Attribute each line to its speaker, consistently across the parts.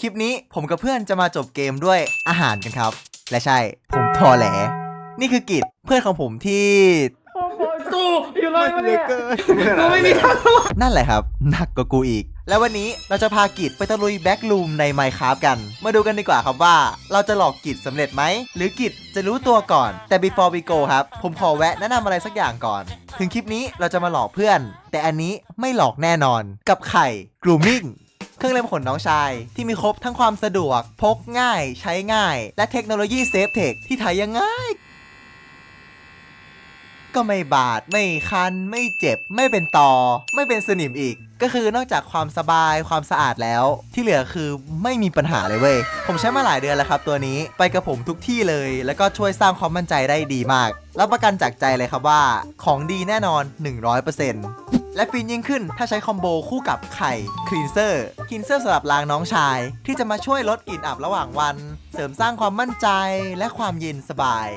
Speaker 1: คลิปนี้ผมกับเพื่อนจะมาจบเกมด้วยอาหารกันครับ และใช่ ผมทอแหล นี่คือกิจเพื่อนของผมที่
Speaker 2: กูอยู่เลยมาเนี่ย
Speaker 1: เกิน
Speaker 2: กูไม่มีทาง
Speaker 1: นั่นแหละครับหนักกว่ากูอีก แล้ววันนี้เราจะพากิจไปตะลุยแบ็กลูมใน Minecraft กัน มาดูกันดีกว่าครับว่า เราจะหลอกกิจสำเร็จไหม หรือกิจจะรู้ตัวก่อน แต่ before we go ครับ ผมขอแวะแนะนำอะไรสักอย่างก่อน ถึงคลิปนี้เราจะมาหลอกเพื่อน แต่อันนี้ไม่หลอกแน่นอนกับไข่ grooming เครื่องเล่นขนน้องชาย ที่มีครบทั้งความสะดวก พกง่าย ใช้ง่าย และเทคโนโลยีเซฟเทคที่ไทยยังง่าย ก็ไม่บาด ไม่คัน ไม่เจ็บ ไม่เป็นตอไม่เป็นสนิมอีก ก็คือนอกจากความสบายความสะอาดแล้ว ที่เหลือคือไม่มีปัญหาเลยเว้ย ผมใช้มาหลายเดือนแล้วครับตัวนี้ไปกับผมทุกที่เลย แล้วก็ช่วยสร้างความมั่นใจได้ดีมาก รับประกันจากใจเลยครับว่า ของดีแน่นอน 100% และฟินยิ่งขึ้นถ้าใช้คอมโบคู่กับไข่คลีนเซอร์คลีนเซอร์สำหรับล้างน้องชาย ที่จะมาช่วยลดกลิ่นอับระหว่างวัน เสริมสร้างความมั่นใจและความเย็นสบาย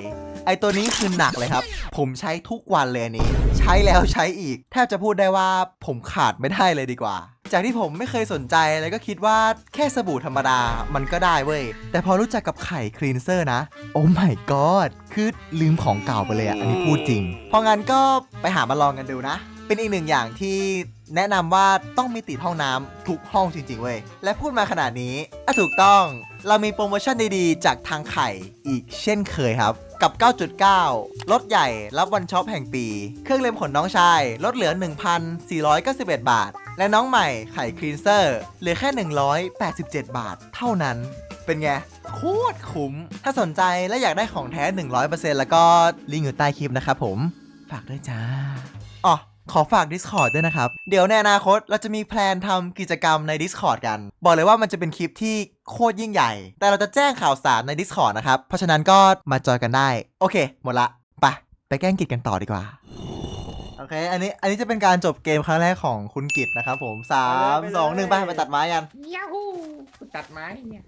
Speaker 1: ไอตัวนี้คือหนักเลยครับ ผมใช้ทุกวันเลยอันนี้ ใช้แล้วใช้อีก แทบจะพูดได้ว่าผมขาดไม่ได้เลยดีกว่า จากที่ผมไม่เคยสนใจแล้วก็คิดว่าแค่สบู่ธรรมดามันก็ได้เว้ยแต่พอรู้จักกับไข่คลีนเซอร์นะ โอ้ my god คือลืมของเก่าไปเลยอะอันนี้พูดจริงเพราะงั้นก็ไปหามาลองกันดูนะ เป็นอีกหนึ่งอย่างที่แนะนำว่าต้องมีติดห้องน้ำทุกห้องจริงๆเว้ย และพูดมาขนาดนี้อะถูกต้องเรามีโปรโมชั่นดีๆ จากทางไข่อีกเช่นเคยครับ กับ 9.9 ลดใหญ่รับวันช็อปแห่งปี เครื่องเล็มขนน้องชาย ลดเหลือ 1,491 บาท และน้องใหม่ไข่คลีนเซอร์ เหลือแค่ 187 บาทเท่านั้น เป็นไง โคตรคุ้ม ถ้าสนใจและอยากได้ของแท้ 100%แล้วก็ลิงก์อยู่ใต้คลิปนะครับผม ฝากด้วยจ้าอ๋อ ขอฝาก Discord ด้วยนะครับ เดี๋ยวในอนาคตเราจะมีแพลนทำกิจกรรมใน Discord กัน บอกเลยว่ามันจะเป็นคลิปที่โคตรยิ่งใหญ่ แต่เราจะแจ้งข่าวสารใน Discord นะครับ เพราะฉะนั้นก็มาจอยกันได้ โอเค หมดละไปไปแกล้งกิจกันต่อดีกว่า โอเค อันนี้อันนี้จะเป็นการจบเกมครั้งแรกของคุณกิจนะครับผม3 2 1ไปไปตัดไม้กัน
Speaker 2: ยาฮูตัดไม้เนี่ย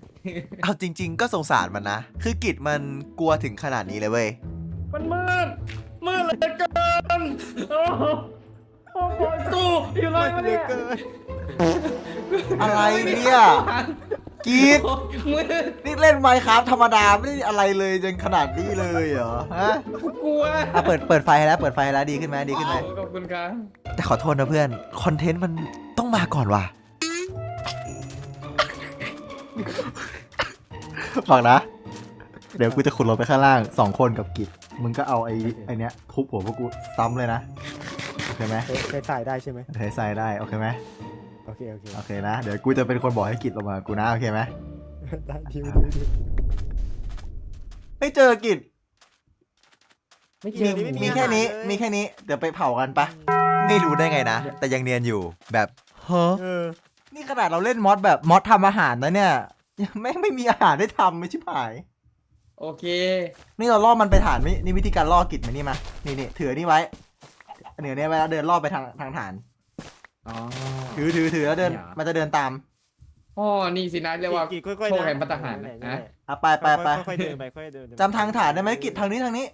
Speaker 1: เอาจริง ๆ ก็สงสารมันนะ คือกิจมันกลัวถึงขนาดนี้เลยเว้ย
Speaker 2: มันมืดมืดเหลือเกินโอ้โหโอ้โห กูอยู่เลยมาเนี่ย
Speaker 1: อะไรเนี่ยกิจ
Speaker 2: มืด
Speaker 1: นี่เล่นไมค์ครับธรรมดาไม่ได้อะไรเลยจนขนาดนี้เลยเหรอฮะ
Speaker 2: กูกลัว
Speaker 1: อะเปิดเปิดไฟให้แล้วเปิดไฟให้แล้วดีขึ้นไหมดีขึ้นไหม
Speaker 2: ขอบคุณครับ
Speaker 1: แต่ขอโทษนะเพื่อนคอนเทนต์มันต้องมาก่อนว่ะฟังนะ เดี๋ยวกูจะขุดลงไปข้างล่างสองคนกับกิจมึงก็เอาไอ้ไอ้เนี้ยทุบหัวพวกกูซ้ำเลยนะโอเคไหม
Speaker 3: เคยเคยถ่ายได้ใช่ไหม
Speaker 1: เทใส่ได้โอเคไหม
Speaker 3: โอเคโอเค
Speaker 1: โอเคนะเดี๋ยวกูจะเป็นคนบอกให้กิจลงมากูนะโอเคไหม
Speaker 3: ได้ดิวดิวดิว
Speaker 1: ไม่เจอกิจ
Speaker 3: ไม่เจ
Speaker 1: มี
Speaker 3: อนี่ไม่
Speaker 1: มี
Speaker 3: อา
Speaker 1: แค่นี้
Speaker 3: หารเลย
Speaker 1: มีแค่นี้เดี๋ยวไปเผากันปะไม่รู้ได้ไงนะ แต่ยังเนียนอยู่แบบเฮ้อ
Speaker 3: เออ
Speaker 1: นี่ขนาดเราเล่นมอดแบบมอดทำอาหารนะเนี่ยยังไม่ไม่มีอาหารได้ทำไม่ชิบหาย
Speaker 2: โอเค
Speaker 1: นี่เราล่อมันไปฐานนี่นี่วิธีการล่อกิจมันนี่มานี่นี่ถือนี่ไว้ เหนือเนี่ยไว้แล้วเดินล่อไปทางทางฐาน
Speaker 3: อ๋อ
Speaker 1: ถือถือถือแล้วเดิน
Speaker 3: อย่ามั
Speaker 1: มันจะเดินตาม
Speaker 2: อ๋อนี่สินะเรียกว่า
Speaker 3: กี่ค่อยๆ
Speaker 2: โชค
Speaker 3: นะ
Speaker 2: แห่งปัตตาหาร
Speaker 3: นั่นแห
Speaker 2: นะ
Speaker 3: ละ
Speaker 1: อะไปไปไป
Speaker 3: ค่อยๆเดินไปค่อยๆเดิน
Speaker 1: จำทางฐานได้ไหมกิจทางนี้ทางนี้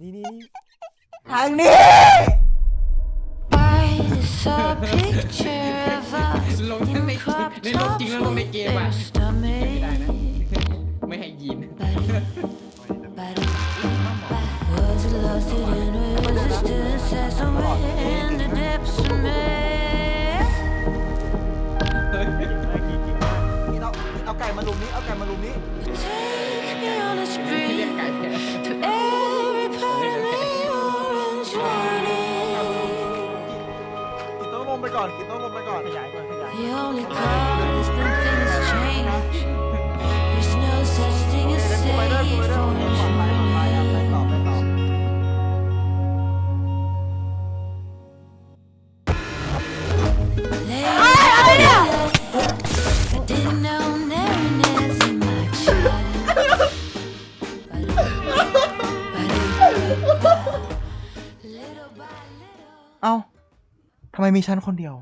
Speaker 3: นี่นี่นี่
Speaker 1: ทางนี้
Speaker 4: I saw a picture of us
Speaker 2: ลงทั้งใน
Speaker 4: in crop
Speaker 2: ในโลกจริง
Speaker 4: tops
Speaker 2: แล้วลงใน
Speaker 4: with
Speaker 2: เกมอะ
Speaker 4: their
Speaker 2: ไม่ได้นะ
Speaker 4: stomach.
Speaker 2: ไม่ให้ยิน
Speaker 4: Was it lost in resistance
Speaker 1: เอาเอาไก่มาลุมนี้ เอาไก่มาลุมนี้
Speaker 2: กิ
Speaker 1: นต้องลงไปก่อน กินต้องลงไปก่อน
Speaker 3: ขยายก่อน ขยาย
Speaker 4: The only constant thing is change. There's no such thing as
Speaker 1: เดินไปเดิน
Speaker 4: safe
Speaker 1: ไป ไมมีฉันคนเดียว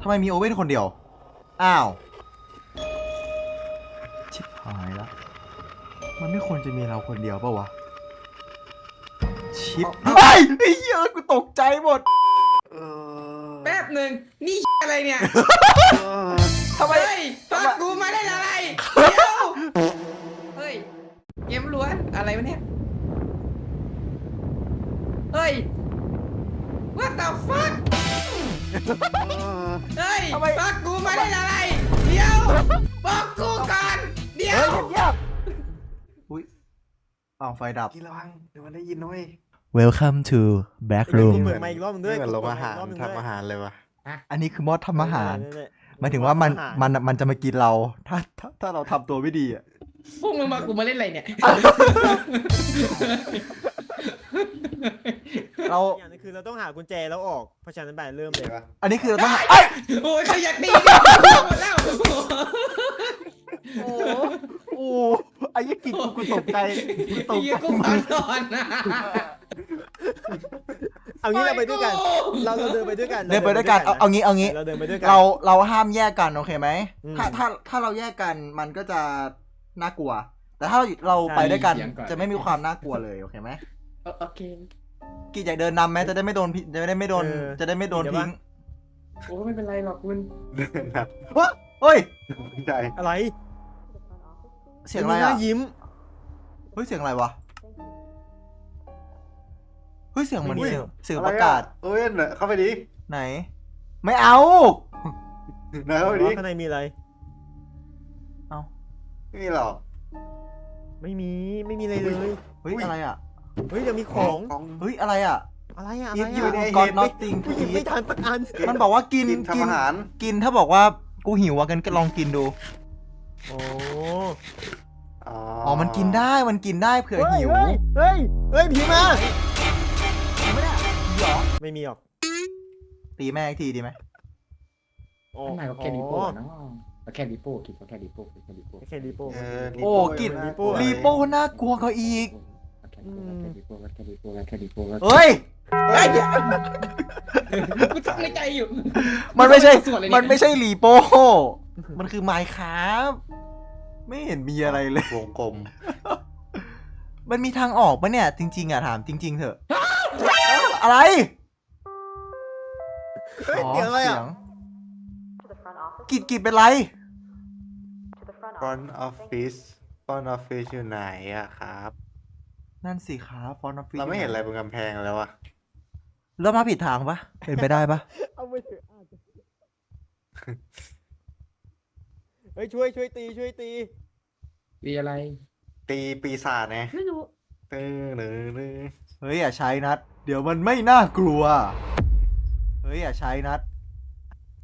Speaker 1: ทำไมมีโอเว่นคนเดียว อ้าว ชิบหายละมันไม่ควรจะมีเราคนเดียวปะวะ ชิปไอ้เหี้ยกูตกใจหมด
Speaker 2: แป๊บหนึ่งนี่ อะไรเนี่ย
Speaker 1: ทำไม
Speaker 2: เฮ้ยต
Speaker 1: อนกูมา
Speaker 2: ได้อะไรเดี๋ย
Speaker 1: ว
Speaker 2: เฮ้ยเกมล้วนอะ
Speaker 1: ไร
Speaker 2: วะเนี่ย the fuck เฮ้ย
Speaker 1: ฟักกูมาได้
Speaker 2: อะไร เดี๋ยว
Speaker 1: บอ
Speaker 5: กกูก่อน
Speaker 2: เดี๋ยว
Speaker 1: อุ้ยอ้าวไฟดับ
Speaker 5: กินระวังเดี๋ยวมันได้ยินนะเว้ย
Speaker 1: Welcome to back room
Speaker 3: กูมือนมาอีกรอบหนึงด้วย
Speaker 5: เหมือนลงอาหารทำ
Speaker 3: อา
Speaker 5: หารเลยวะ
Speaker 1: อันนี้คือมอดทำอาหาร
Speaker 3: ห
Speaker 1: มายถึงว่ามันมันมันจะมากินเรา ถ้าถ้าเราทำตัวไม่ดีอะ
Speaker 2: พวกมึงมากูมาเล่นอะไรเนี่ย
Speaker 1: เรา
Speaker 3: อีกอย่างหนึงคือเราต้องหากุญแจแล้วออก เพราะฉะนั้นไปเริ่มเลย
Speaker 5: เห็นปะ
Speaker 1: อันนี้คือเราต้องหาเอ้ย
Speaker 2: โอ้ยขยักดีเนี่ยหมดแล้ว
Speaker 1: โอ้โอ้ไอ้ยี่กินกูกูตกใจกูตก
Speaker 2: เฮีย
Speaker 1: ใจ
Speaker 2: กูฟังก่อนนะ
Speaker 3: เอางี้เราไปด้วยกัน เราเราเดินไปด้วยกัน
Speaker 1: เดินไปด้วยกันเอาเอางี้เอางี้
Speaker 3: เราเดินไปด้วยกัน
Speaker 1: เราเราห้ามแยกกันโอเคไหม
Speaker 3: อืม
Speaker 1: ถ้าถ้าถ้าเราแยกกันมันก็จะ น่ากลัว แต่ถ้าเราเราไปด้วยกัน จะไม่มีความน่ากลัวเลยโอเคไหม
Speaker 2: โอเค
Speaker 1: กีอยากเดินนำไหมจะได้ไม่โดนพิจะได้ไม่โดน จะได้ไม่โดนทิ้ง
Speaker 2: โอ้ไม่เป็นไรหรอกคุณ
Speaker 5: เดินครับ
Speaker 1: วะเฮ้ย
Speaker 5: ใจ
Speaker 3: อะไร
Speaker 1: เสียงอะไร
Speaker 3: มีหน้า
Speaker 1: อะ
Speaker 3: ยิ้ม
Speaker 1: เฮ้ยเสียงอะไรวะเฮ้ยเสียงเหมือน
Speaker 3: อุ้ย
Speaker 1: เสียงเสียง
Speaker 5: อ
Speaker 1: ประกาศ
Speaker 5: เอ้ยเนอะเข้าไปดิ
Speaker 1: ไหน ไม่เอา
Speaker 5: เนอะเข้าไปดิ
Speaker 3: ข้างในมีอะไร
Speaker 1: เอา
Speaker 5: ไม่มีหรอก
Speaker 3: ไม่มีไม่มีอะไรเลย
Speaker 1: เฮ้ยอะไรอะ
Speaker 3: เฮ้ยเดี๋ยวมีของ
Speaker 5: ของ
Speaker 1: เฮ้ย อะไรอะ
Speaker 3: อะไรอะอะไร
Speaker 1: If you
Speaker 3: อะ
Speaker 1: got nothing
Speaker 3: กู
Speaker 1: to
Speaker 3: หยิบไม่
Speaker 1: eat
Speaker 3: ทันสักอัน
Speaker 1: มันบอกว่ากิน
Speaker 5: กิน
Speaker 1: กิน
Speaker 5: ทำอาหาร
Speaker 1: กินถ้าบอกว่ากูหิวอะกันก็ลองกินดู
Speaker 3: โอ้
Speaker 5: อ๋อ
Speaker 1: อ๋อ มันกินได้ มันกินได้เผื่อหิว
Speaker 3: เฮ้ยเฮ้ยเฮ้ยผีมา
Speaker 1: ไม่ได้หรอ
Speaker 3: ไม่มีหรอก
Speaker 1: ตีแม่อีกทีดีไหม
Speaker 3: โอ้
Speaker 2: ข้างในก็แค่ดิโป้เนาะ ก็แค่ดิโป้คิดว่าแค่ดิโป้แค่ดิโป้
Speaker 3: แค่รีโป้
Speaker 5: เออ
Speaker 1: โอ้กิน
Speaker 5: ลิ
Speaker 3: โป้
Speaker 1: รีโป้น่ากลัวกว่าอีก
Speaker 2: แค่ดิโป้แค่ดิโป้แค่ดิโป้
Speaker 1: เฮ้ย
Speaker 2: เฮ้ยกูตั้งในใจอยู่
Speaker 1: มันไม่ใช่
Speaker 2: ส่วนเลย
Speaker 1: มันไม่ใช่รีโป้มันคือไมค์ครับไม่เห็นมีอะไรเลย
Speaker 5: วงกลม
Speaker 1: มันมีทางออกปะเนี่ยจริงๆอะถามจริงๆเถอะอะไร
Speaker 3: เฮ้ยเสียงอะไรอะ
Speaker 1: กิดกิดเป็นไร
Speaker 5: ฟอนอ อฟฟิศฟอนออฟฟิศอยู่ไหนอะครับ
Speaker 1: นั่นสิครับฟอนอฟฟิ
Speaker 5: เราไม่เห็นอะไรบนกำแพงแล้วอะ
Speaker 1: เรามาผิดทางปะเป็นไปได้ปะ
Speaker 3: เอาไปเถอะอาจจะเฮ้ยช่วยช่วยตีช่วยตี
Speaker 2: มีอะไร
Speaker 5: ตีปีศาจไง
Speaker 2: ไม่รู้
Speaker 5: ตื้อหนึ่งหนึ่ง
Speaker 1: เฮ้ยอย่าใช้นัด เดี๋ยวมันไม่น่ากลัว เฮ้ยอย่าใช้นัด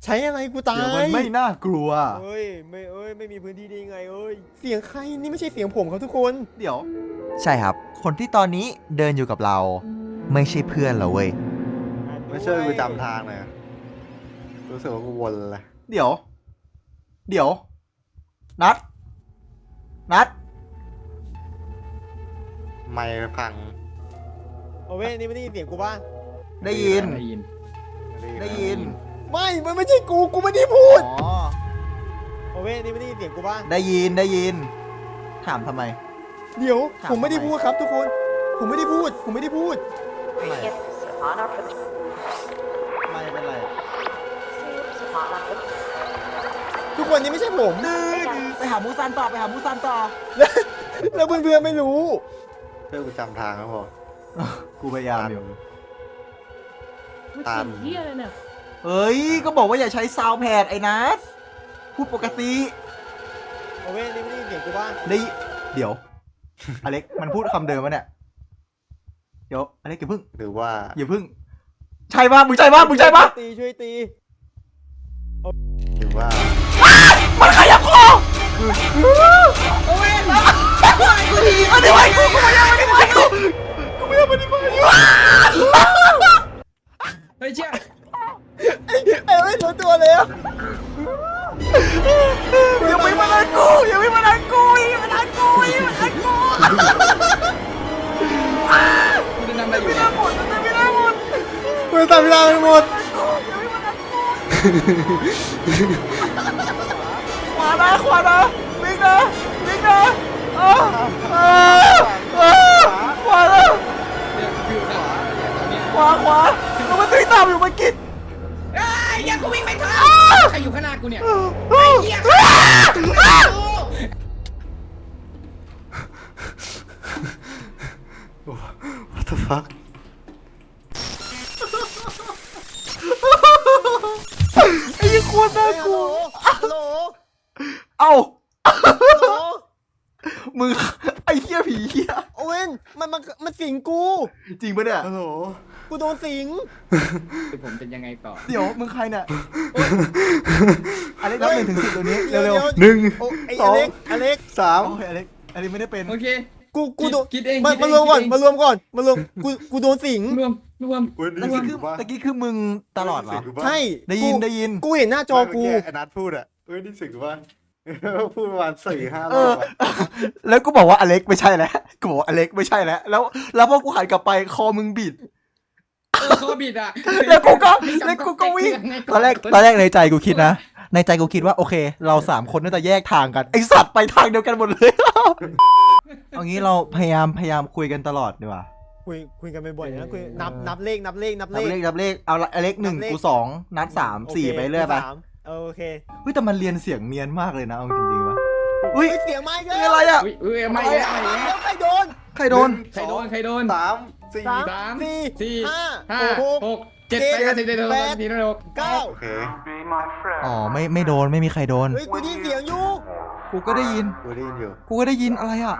Speaker 3: ใช้อะไรกูตาย
Speaker 1: เดี๋ยวมันไม่น่ากลัว
Speaker 3: เฮ้ยไม่เอ้ยไม่มีพื้นที่ได้ไงเอ้ยเสียงใครนี่ไม่ใช่เสียงผมครับทุกคน
Speaker 1: เดี๋ยว ใช่ครับ คนที่ตอนนี้เดินอยู่กับเรา ไม่ใช่เพื่อนเราเว้ย
Speaker 5: ไม่ช่วยกูจำทางเลยอะรู้สึกว่ากูวนเลย
Speaker 1: เดี๋ยว เดี๋ยว นัด นัด
Speaker 5: ไม่พัง
Speaker 3: โอเว่นนี่ไม่ได้ยินเสียงกูบ้าง
Speaker 1: ได้ยิน
Speaker 2: ได้ยิน
Speaker 1: ได้ยิน
Speaker 3: ไม่ มันไม่ใช่กู กูไม่ได้พูด
Speaker 1: อ๋อ
Speaker 3: โอเว่นนี่ไม่ได้ยินเสียงกูบ้าง
Speaker 1: ได้ยินได้ยิน ถามทำไม
Speaker 3: เดี๋ยว
Speaker 1: ถาม
Speaker 3: ผมไม่ได้
Speaker 1: ทำไม
Speaker 3: พูดครับทุกคน ผมไม่ได้พูด ผมไม่ได้พูด
Speaker 1: ทำไมไม่เป็นไรอะ
Speaker 3: ทุกคนนี่ไม่ใช่ผม
Speaker 1: ไปหามูซันต่อไปหามูซันต่อ
Speaker 3: แล้วเพื่อนๆไม่รู้
Speaker 5: ช่วยกูจำทางครับผม
Speaker 1: กูพยายามอยู่
Speaker 5: ตัน
Speaker 2: เฮียอะไรเนี่ย
Speaker 1: เฮ้ย ก็บอกว่าอย่าใช้ซาวด์แพดไอ้นัทพูดปกติ
Speaker 3: โอเว่นนี่ไม่ได้ยินเสียงกูบ้าง
Speaker 1: ได้เดี๋ยว อเล็กมันพูดคำเดิมวะเนี่ย เดี๋ยวอเล็กอย่าเพิ่ง
Speaker 5: หรือว่า
Speaker 1: อย่าเพิ่ง ใช่ปะมึงใช่ปะมึงใช่ปะ
Speaker 3: ตีช่วยตี
Speaker 5: หรือว่า
Speaker 1: มันขยับคอ
Speaker 2: โอ้ย
Speaker 1: กูดีมาดิไว้กูกูไม่ยังไม่ได้ไว้กูกูไม่ยังไม่ได้ไว้อยู่
Speaker 2: เฮ้ยเชี่ย
Speaker 3: ไอ้เว้ยรู้ตัวแล้ว
Speaker 1: อย่าไม่มาดันกูอย่าไม่มาดันกูอย่ามาดันกูอย่ามาดันกู
Speaker 2: กูจะทำอะไรอยู่เนี่ย
Speaker 1: หมดมันไม่ได้หมด
Speaker 3: มันตามเวลาไปหมด
Speaker 1: ขวานะขวานะวิ่งนะวิ่งนะอ้าอ้าอ้าขวานะ
Speaker 2: เนี่ยฟิวขาเนี่ยตอนเนี้ย
Speaker 1: ขวาขวาแล้วมันตีตามอยู่มันกิน
Speaker 2: เอ้ยอย่ากูวิ่งไม่ทันใครอยู่ข้างหน้ากูเนี่ย
Speaker 1: อ้า
Speaker 2: เฮีย
Speaker 1: อ้า
Speaker 5: what the fuck
Speaker 1: ไอ้ยี่โควรน่ากลัว
Speaker 3: ฮัลโหล
Speaker 1: เอ้า
Speaker 3: ฮัลโหล
Speaker 1: มึงไออ้เหี้ยผีเหี้ย
Speaker 3: โอเว่นมันมันมันสิงกู
Speaker 1: จริงปะเนี่ย
Speaker 5: ฮัลโหล
Speaker 3: กูโดนสิง
Speaker 2: คือผมเป็นยังไงต่อ
Speaker 1: เดี๋ยวมึงใครเนี่ยอเล็กนับหนึ่งถึงสิบตัวนี้
Speaker 3: ดี๋ยว
Speaker 1: เร็ว
Speaker 3: ดี๋ยว
Speaker 5: หนึ่ง
Speaker 3: โอ้ไอ้
Speaker 5: ส
Speaker 3: อ
Speaker 5: อง
Speaker 3: เล็กอเล็ก
Speaker 5: สาม
Speaker 1: ๆโอเคอเล็กอเล็กไม่ได้เป็น
Speaker 2: โอเค
Speaker 3: กูกูโดน
Speaker 2: คิดเอง
Speaker 3: มา
Speaker 2: คิดเอง
Speaker 3: มารวมก่อน
Speaker 2: คิดเอง
Speaker 3: มารวมก่อนมารวมกูกูโดนสิง
Speaker 2: รวมรวม
Speaker 5: เว้ย
Speaker 1: ตะ
Speaker 5: นี่
Speaker 1: กี้
Speaker 5: สิ
Speaker 1: คือง
Speaker 5: ว่า
Speaker 1: ตะกี้คือมึงตลอดเหรอ
Speaker 3: ใช่
Speaker 1: ได้ยิน
Speaker 3: กู
Speaker 1: ได้ยิน
Speaker 3: กูเห็นหน้าจอกู
Speaker 5: ไม่เมื่ไอ้นัทพูดอะเฮ้ยนี่สิงว่า พูดประมาณสี่ห้าร
Speaker 1: เอ
Speaker 5: อ
Speaker 1: อบ
Speaker 5: อะ
Speaker 1: แล้วกูบอกว่าอเล็กไม่ใช่แล้วกูบอกว่าอเล็กไม่ใช่แล้วแล้ว แล้วพอกูหันกลับไปคอมึงบิด
Speaker 2: เออโควิดอะ
Speaker 1: แล้วกูก็แล้วกูก็วิ่งตอนแรกตอนแรกในใจกูคิดนะ ในใจกูคิดว่าโอเค เราสามคนน่าจะแยกทางกันไอสัตว์ไปทางเดียวกันหมดเลย เอางี้เราพยายามพยายามคุยกันตลอดดีกว่า
Speaker 3: คุยคุยกันบ่อยๆนะคุยนับนับเลขนับเลขนับ
Speaker 1: นับ
Speaker 3: เล
Speaker 1: เล
Speaker 3: ข
Speaker 1: ขนับเลขเอาละอเล็กหนึ่ง
Speaker 3: นับเลข
Speaker 1: กูสองนัดสามสี่
Speaker 3: โค
Speaker 1: ไปเรื่อยไป
Speaker 3: สามเออ โอเค
Speaker 1: เฮ้ยแต่มันเรียนเสียงเนียนมากเลยนะเอาจริงๆวะ
Speaker 3: อุ้
Speaker 1: อุ้
Speaker 3: ย
Speaker 1: ย
Speaker 3: เสียงไม้
Speaker 1: นี่อะไรอะ
Speaker 2: อุ้ยอุ้ยไม่แล้วไม่แล้ว
Speaker 3: แล้วใครโดน
Speaker 1: ใครโดน
Speaker 2: ใครโดนใครโดน
Speaker 5: สามสี่
Speaker 3: สาม
Speaker 2: สาม
Speaker 3: สี่
Speaker 2: สี่
Speaker 3: ห้า
Speaker 2: ห้า
Speaker 3: หก
Speaker 2: หกเจ็ด
Speaker 3: เจ็ด
Speaker 2: แปดเก้าสิบเอ็ดสิบสอง
Speaker 3: แปด
Speaker 2: สิบสี่สิบห้าสิบหก
Speaker 3: เก้า
Speaker 5: โอเค
Speaker 1: อ๋อไม่ไม่โดนไม่มีใครโดน
Speaker 3: เฮ้ยกูได้ยินเสียงอยู่
Speaker 1: กูก็ได้ยิน
Speaker 5: กูได้ยินอยู่
Speaker 1: กูก็ได้ยินอะไรอะ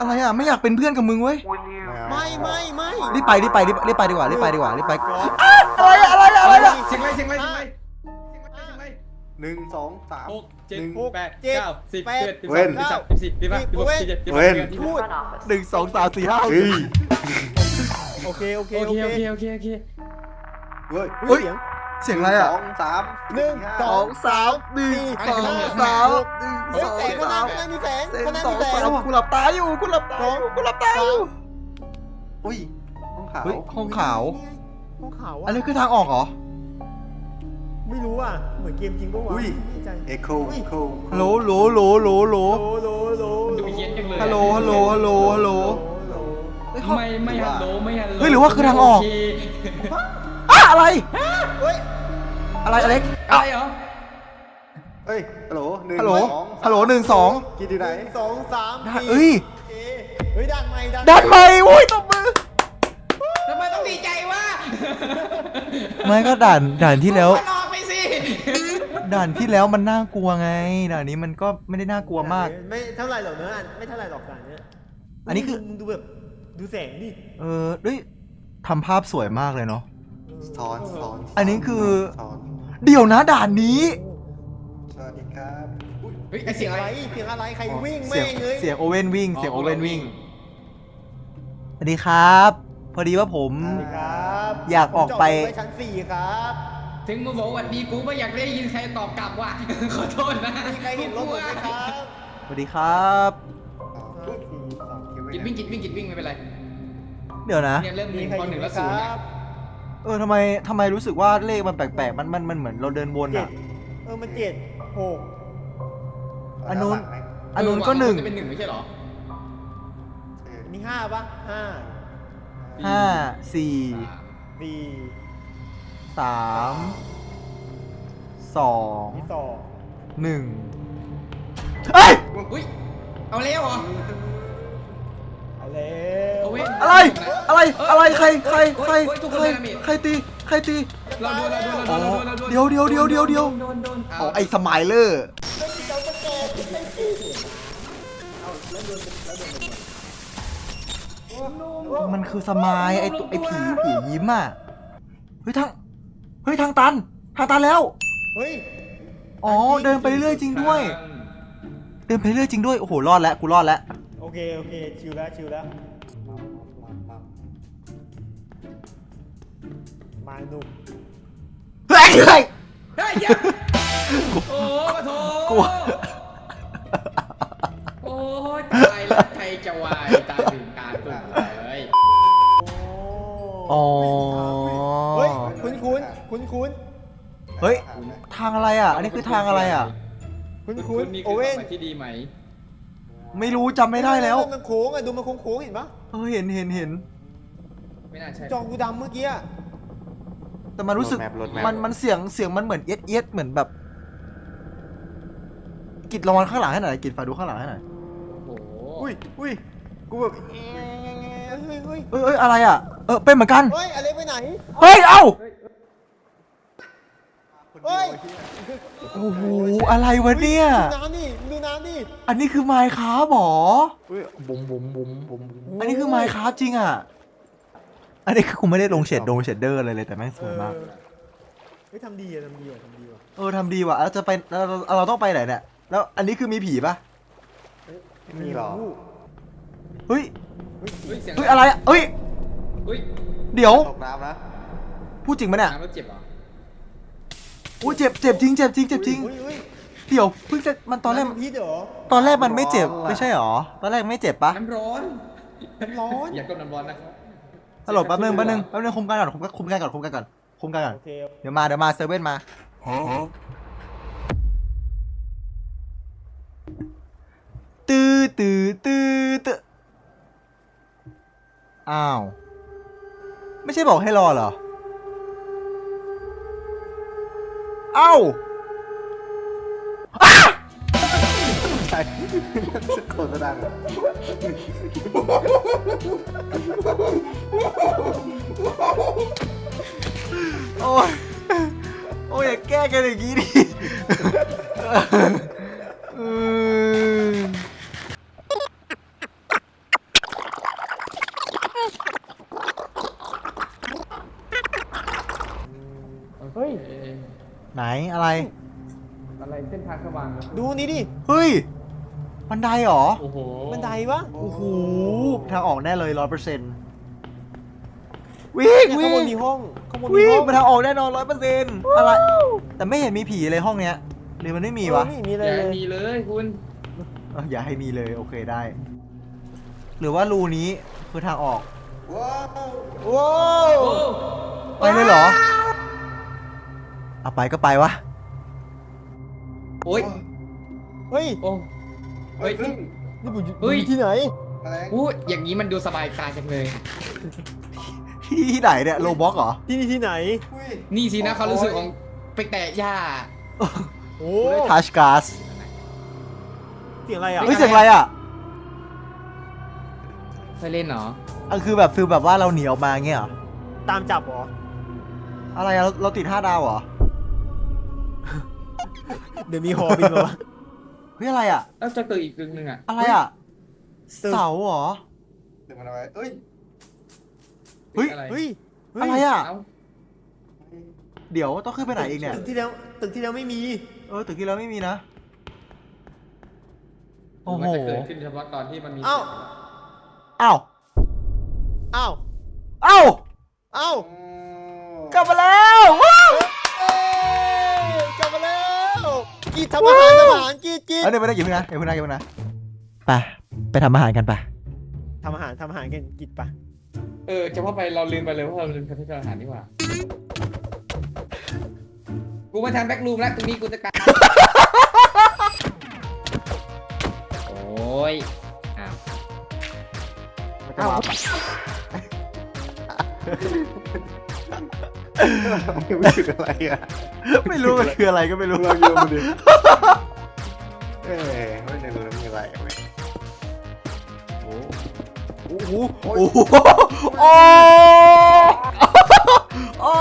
Speaker 1: อะไรอะไม่อยากเป็นเพื่อนกับมึงเว้ย
Speaker 3: ไม่ไม่ไม่
Speaker 1: รีบไปรีบไปรีบรีบไปดีกว่ารีบไปดีกว่ารีบไป
Speaker 3: สอง
Speaker 1: อะไรอะอะไรอะอะไรอะ
Speaker 2: เสียงไรเสียงไรเสียงไรเสียงไรเสียงไร
Speaker 5: หนึ่งสองสาม
Speaker 2: หกเจ็ด
Speaker 5: หนึ่ง
Speaker 2: แปดเก้าสิบสิบเอ็ดสิบส
Speaker 5: เว้
Speaker 2: อง
Speaker 5: น
Speaker 2: สิบสามสิบสี่สิบห้าสิบหกสิบเจ็ดสิบแปด
Speaker 5: เว้น
Speaker 2: สิบ
Speaker 3: พู
Speaker 2: เก้า
Speaker 3: ด
Speaker 1: หนึ่งสองสามสี่ห้าหก
Speaker 5: เฮ้ย
Speaker 3: โอเคโอเค
Speaker 2: โอ
Speaker 3: โอ
Speaker 2: เค
Speaker 3: เค
Speaker 2: โอเคโอเคโอเค
Speaker 5: เฮ้ย
Speaker 1: เฮ้ย
Speaker 3: เสียง
Speaker 1: เสียงอะไรอะ
Speaker 5: สองสาม
Speaker 3: หนึ่ง
Speaker 5: ห้า
Speaker 3: ส
Speaker 1: ส
Speaker 3: อ
Speaker 1: องงสามหนึ่งสองสามหนึ่ง
Speaker 3: เฮ้
Speaker 1: ส
Speaker 3: ย
Speaker 1: อง
Speaker 3: แสงข้างห
Speaker 1: สา
Speaker 3: น้ามข้างหน้ามีแสง
Speaker 1: เส้น
Speaker 3: ข้างหน้า
Speaker 1: สอ
Speaker 3: มี
Speaker 1: ง
Speaker 3: แสง
Speaker 1: สามกูหลับตาอยู่กูหลับตาอยู่กูหลับตาอยู่
Speaker 5: อุ้ยห้องขาว
Speaker 1: เฮ้ยห้องขาว
Speaker 3: ห้องขาว
Speaker 1: อัน
Speaker 3: อะ
Speaker 1: นี้คือทางออกเหรอ
Speaker 3: ไม่รู้อะ เหมือนเกมจริงปะวะ
Speaker 5: อุ้ย
Speaker 3: ไม่แน่ใจ
Speaker 5: เอ็กโคเอ็กโค
Speaker 1: ฮัลโหลโหลโหลโหลโหล
Speaker 3: โลโลโล
Speaker 2: ดูเฮี้ยนจังเลย
Speaker 1: ฮัลโหลฮัลโหลฮัลโหลฮัลโหล
Speaker 3: โล
Speaker 1: เฮ้ยห้อง
Speaker 2: ไม่ไม่ฮัลโหลไม่ฮัลโหล
Speaker 1: เฮ้ยหรือว่าคือทางออก
Speaker 2: โเค
Speaker 1: อะอะไร
Speaker 3: เฮ้ย
Speaker 1: อะไรอเล็ก
Speaker 2: อะไรเหรอ
Speaker 5: เฮ้ยฮัลโหลหนึ่ง
Speaker 1: ฮัลโหล
Speaker 5: สอง
Speaker 1: ฮัลโหลหนึ่งสอง
Speaker 5: กินที่ไหน
Speaker 3: สองสาม
Speaker 1: ได้
Speaker 3: สี่
Speaker 1: เอ้ย
Speaker 3: โอเคเฮ้ยดันไม่ดัน
Speaker 1: ดันไหมโอ้ยตบมือ
Speaker 2: ทำไมต้องดีใจวะ
Speaker 1: ไม่ก็ด่านด่านที่แล้ว
Speaker 2: มันออกไปสิ
Speaker 1: ด่านที่แล้วมันน่ากลัวไงด่านนี้มันก็ไม่ได้น่ากลัวมาก
Speaker 3: ไม่เท่าไหร่หรอกเนอะไม่เท่าไหร่หรอกด่านเนี้ย
Speaker 1: อันนี้คือ
Speaker 3: มึงดูแบบดูแสงดิ
Speaker 1: เออเฮ้ยทำภาพสวยมากเลยเนาะ
Speaker 5: ซ้อนซ้อน
Speaker 1: อันนี้คือ
Speaker 5: ซ้อน
Speaker 1: เดี๋ยวนะด่านนี้
Speaker 5: สวัสดีครับอุ๊ย
Speaker 2: เฮ้ยไอเสียง
Speaker 3: อะ
Speaker 2: อะไรไร
Speaker 3: เสียงอะไรใครวิ่ง
Speaker 1: เสี
Speaker 3: แม่
Speaker 1: ยง
Speaker 3: งเลย
Speaker 1: เสียงโอเว่นวิ่ง
Speaker 2: อ๋อ
Speaker 1: เสียงโอเว่นวิ่ง
Speaker 2: โอเว่นวิ่ง
Speaker 1: สวัสดีครับ พอดีว่าผม
Speaker 3: สวัสดีครับ
Speaker 1: อยากออกไป
Speaker 3: ผมจดรถว้ชั้นสี่ครับ
Speaker 2: ถึงมึงบอกว่าดีกูไม่อยากได้ยินใครตอบกลับว่ะ ขอโทษนะ
Speaker 3: มีใครเห็นรถผมไหมครับ
Speaker 1: สวัสดีครับ
Speaker 5: อ๋อ
Speaker 3: ห้าสี่สาม
Speaker 5: คิดไว้
Speaker 2: กิดวิ่งกิดวิ่งกิดวิ่งไม่เป็นไร
Speaker 1: เดี๋ยวนะ
Speaker 2: เนี่ยเริ่มห
Speaker 3: มี
Speaker 2: นึ่ง
Speaker 3: ใคร
Speaker 2: พอ
Speaker 3: อ
Speaker 2: หนึ่
Speaker 3: ยู่
Speaker 2: ง
Speaker 3: ไหม
Speaker 2: แล้ว
Speaker 3: ค
Speaker 2: ศูนย์
Speaker 3: รั
Speaker 2: อะ
Speaker 3: บ
Speaker 1: เออทำไมทำไมรู้สึกว่าเลขมันแปลกๆมันมันมันเหมือนเราเดินวน
Speaker 3: เจ็ด
Speaker 1: อะ
Speaker 3: เออมันเจ็ดหก
Speaker 1: อันนู้น
Speaker 5: ด้าหลังไหม
Speaker 1: อันนู้นก็หนึ่ง
Speaker 2: เออว่ะมัจะเป็นหนึ่งไม่ใช่เหรอ
Speaker 5: เออ
Speaker 3: มีห้าปะห้า
Speaker 1: ห้าสี่
Speaker 3: สี่
Speaker 1: สามสอง
Speaker 3: มีสอง
Speaker 1: หนึ่งเอ้ย
Speaker 2: อุ้ย เอาแล้วเหรอ
Speaker 3: เอาแล้ว
Speaker 2: เอาเว้ย
Speaker 1: อะไร อะไร อะไร ใคร ใคร ใคร
Speaker 2: โอ๊ยทุกคน
Speaker 1: ใคร
Speaker 2: ดาเมจ
Speaker 1: ใครตี ใครตี
Speaker 2: เราดูเราดูเรา
Speaker 1: อ๋อ
Speaker 2: ดูเราดู
Speaker 1: เดี๋ยวเดี๋ยวเดี๋ยวเดี๋ยวเดี๋ยว
Speaker 2: โดนโดน
Speaker 1: อ๋อไอ้สมายเลอร์ มันคือสมายไอ้ตัวไอ้ผีผียิ้มอะ เฮ้ยทาง เฮ้ยทางตัน ทางตันแล้ว
Speaker 3: เฮ้ย
Speaker 1: อ๋อเดินไปเรื่อยๆจริงด้วย เดินไปเรื่อยๆจริงด้วยโอ้โหรอดแล้วกูรอดแล้ว
Speaker 3: โอเคโอเคชิวแล้วชิวแล้วมาหนุ่ม
Speaker 1: เฮ้ยเฮ้ย
Speaker 2: เฮ้ยอย่าโอ้โถ
Speaker 1: กลัว
Speaker 2: โอ้ยตายแล้วใครจะวายตาถึงตาตุ่มเลย
Speaker 1: อ๋อ
Speaker 3: เฮ้ยคุ้นคุ้นคุ้นคุ้น
Speaker 1: เฮ้ย ทางอะไรอะ อันนี้คือทางอะไรอะ
Speaker 3: คุ้น
Speaker 2: คุ
Speaker 3: คุ้น
Speaker 2: ณนี่
Speaker 3: โอ
Speaker 2: คือ
Speaker 3: เว่น
Speaker 2: ความหมายที่ดีไหม
Speaker 1: ไม่รู้จำไม่ได้แล้ว
Speaker 3: มันโค้งอะดูมันโค้งโค้งๆเห็นปะ
Speaker 1: เออเห็นเห็นเห็น
Speaker 2: ไม่น่าใช่
Speaker 3: จอกูดำเมื่อกี้อะ
Speaker 1: แต่มันรู้สึก
Speaker 5: โหลดแมปโหลดแมป
Speaker 1: มันมันเสียงเสียงมันเหมือนเอียดเอียดเหมือนแบบ กิดระวังข้างหลังให้หน่อยกิดฝากดูข้างหลังให้หน่อย
Speaker 2: โอ้โห
Speaker 5: อุ้ยอุ้ยกูแบบ
Speaker 3: เฮ้ยเฮ้ย
Speaker 1: เอ้ยเอ้ยอะไรอะ เออเป็นเหมือนกัน
Speaker 3: เฮ้ยอะไรไปไหน
Speaker 1: เฮ้ย เอ้า
Speaker 3: เฮ้ย
Speaker 1: โอ้โห อะไรวะเนี่ย
Speaker 3: ดูน้ำดิดูน้ำดิ
Speaker 1: อันนี้คือไมค์ครับหรอ
Speaker 5: อุ้ยบุ๋มบุ๋มบุ๋มบุ๋มบุ๋ม
Speaker 1: อันนี้คือไมค์ครับจริงอะ อันนี้คือกูไม่ได้ลงเฉดดงเฉดเดอร์อะไรเลยแต่แม่งสวยมาก
Speaker 3: เออเฮ้ยทำดีอะทำดีว่ะทำดีว่ะ
Speaker 1: เออทำดีว่ะแล้วจะไปเราเราเราต้องไปไหนเนี่ย แล้วอันนี้คือมีผีปะ
Speaker 5: ไม่มีหรอ
Speaker 1: เฮ้ย
Speaker 2: เฮ้ยเสียง
Speaker 1: เฮ้ยอะไรอะเฮ้ย
Speaker 2: เฮ้ย
Speaker 1: เดี๋ยว
Speaker 5: ตกน้ำนะ
Speaker 1: พูดจริงปะเนี่ย
Speaker 2: น้ำแล้วเจ็บเหรอ
Speaker 1: อุ้ยเจ็บเจ็บจริงเจ็บจริงเจ็บจริง
Speaker 3: เฮ้ยเฮ้ย
Speaker 1: เดี๋ยวเพิ่งจะมันตอนแรกำ
Speaker 3: พิษเหรอ
Speaker 1: ตอนแรกมันไม่เจ็บไม่ใช่หรอ ตอนแรกไม่เจ็บปะ
Speaker 2: น้ำร้อน
Speaker 3: มันร้อน
Speaker 2: อย่าก้มน้ำร้อนนะครับ
Speaker 1: ฮัลโหลแป๊บนึงแป๊บนึงแป๊บนึงคุมกันก่อนคุมกันคุมกันก่อนคุมกันก่อนคุมกันก่อน
Speaker 3: โอเค
Speaker 1: เดี๋ยวมาเดี๋ยวมาเซเว่นมา ตื้อตื้อตื้อตื้ออ้าว ไม่ใช่บอกให้รอเหรอ เอ้า
Speaker 5: ใช่โคตรดัง
Speaker 1: โอ้ย โอ้ย อย่าแก้กันอย่างนี้ดิ เฮ้
Speaker 2: ย
Speaker 1: ไหนอะไร
Speaker 2: อะไรเส้นทางสว่างเหรอ
Speaker 3: ดูนี่ดิ
Speaker 1: เฮ้ย บันไดเหรอ
Speaker 2: โอ้โห
Speaker 3: บันไดวะ
Speaker 1: โอ้โห ทางออกแน่เลยร้อยเปอร์เซ็นต์วิ่ง
Speaker 3: เนี่ย
Speaker 1: วิ่
Speaker 3: ข้างบน
Speaker 1: ง
Speaker 3: มีห้องข้างบนมี
Speaker 1: วิ่
Speaker 3: ห้
Speaker 1: ง
Speaker 3: อง
Speaker 1: มาทางออกแน่นอนร้อยเปอร์เซ็นต์อะไร แต่ไม่เห็นมีผีเลยห้องเนี้ย หรือมันไม่มีวะ
Speaker 3: เออไม่มีอะไร
Speaker 2: อย่า
Speaker 3: เล
Speaker 2: ให้
Speaker 3: ย
Speaker 2: มีเลยคุณ
Speaker 1: เอออย่าให้มีเลยโอเคได้ หรือว่ารูนี้คือทางออก
Speaker 5: ว้าว
Speaker 3: ว้าว
Speaker 2: โอ้
Speaker 1: ไปเลยเหรอ เอาไปก็ไปวะ
Speaker 2: โอ้ย
Speaker 3: เฮ้ย
Speaker 2: โอ้
Speaker 5: เฮ้ย พึ่ง
Speaker 3: นี่ผมอยู่
Speaker 2: เฮ้ย
Speaker 3: อยู่ที่ไหน
Speaker 5: อะไร
Speaker 2: อู้อย่างนี้มันดูสบายตาจังเลย
Speaker 1: ที่ไหนเนี่ยโลบ็อกเหรอ
Speaker 3: ที่นี่ที่ไหน
Speaker 5: อุ้ย
Speaker 2: นี่สินะเขารู้สึกของไปแตะหญ้า
Speaker 3: โอ้
Speaker 1: ทัชการ์ส
Speaker 3: เสียงอะไรอะ
Speaker 1: เฮ้ยเสียงอะไรอะ
Speaker 2: เคยเล่นเหรอ
Speaker 1: อันคือแบบฟิลแบบว่าเราหนีออกมาเงี้ยเหรอ
Speaker 3: ตามจับเหรอ
Speaker 1: อะไรอะเราเราติดห้าดาวเหรอ
Speaker 3: เดี๋ยวมีหอบินมาวะ
Speaker 1: เฮ้ยอะไรอะ
Speaker 2: แล้วจะตื่นอีกตึงหนึ่งอะ
Speaker 1: อะไรอะ
Speaker 3: ตึก
Speaker 1: เสาเหรอ
Speaker 5: เดี๋ยวมันเอาไว้เอ้ย
Speaker 1: เฮ้ย
Speaker 2: อะไร
Speaker 3: เฮ้ยเฮ้ย
Speaker 1: อะไรอะ
Speaker 2: เอ้า
Speaker 1: เดี๋ยวต้องขึ้นไปไหนอีกเนี่ย
Speaker 3: ตึกที่แล้วตึกที่แล้วไม่มี
Speaker 1: เออตึกที่แล้วไม่มีนะ โอ้
Speaker 2: มัน
Speaker 1: โห
Speaker 2: จะเกิดขึ้นเฉพาะตอนที่มันมี
Speaker 3: เอ้า
Speaker 1: อ้าว
Speaker 3: อ้าว
Speaker 1: อ้าว
Speaker 3: อ้าว
Speaker 1: กลับมาแล้วว้าว
Speaker 3: กีดทำอาหารทำอาหารกีดกีด
Speaker 1: เอ้ยเดี๋ยวไม่ได้อย่าเพิ่งนะอย่าเพิ่งนะอย่าเพิ่งนะไปไปทำอาหารกันไป
Speaker 3: ทำอาหารทำอาหารกันกีดปะ
Speaker 2: เออจะว่าไปเราลืมไปเลยว่าเราลืมการทำอาหารนี่หว่า กูมาทำแบ็กรูมแล้วตรงนี้กูจะการโอ้ยอ้าว
Speaker 1: เอ้า
Speaker 5: ไไม่รู้คืออะไรอะ
Speaker 1: ไม่รู้มันคืออะไรก็ไม่รู้
Speaker 5: ลองโยนมาดิเอ้ยไม่ได้รู้มันคืออะไรไหมโอ้โห
Speaker 1: โอ้โหโอ้โหโอ้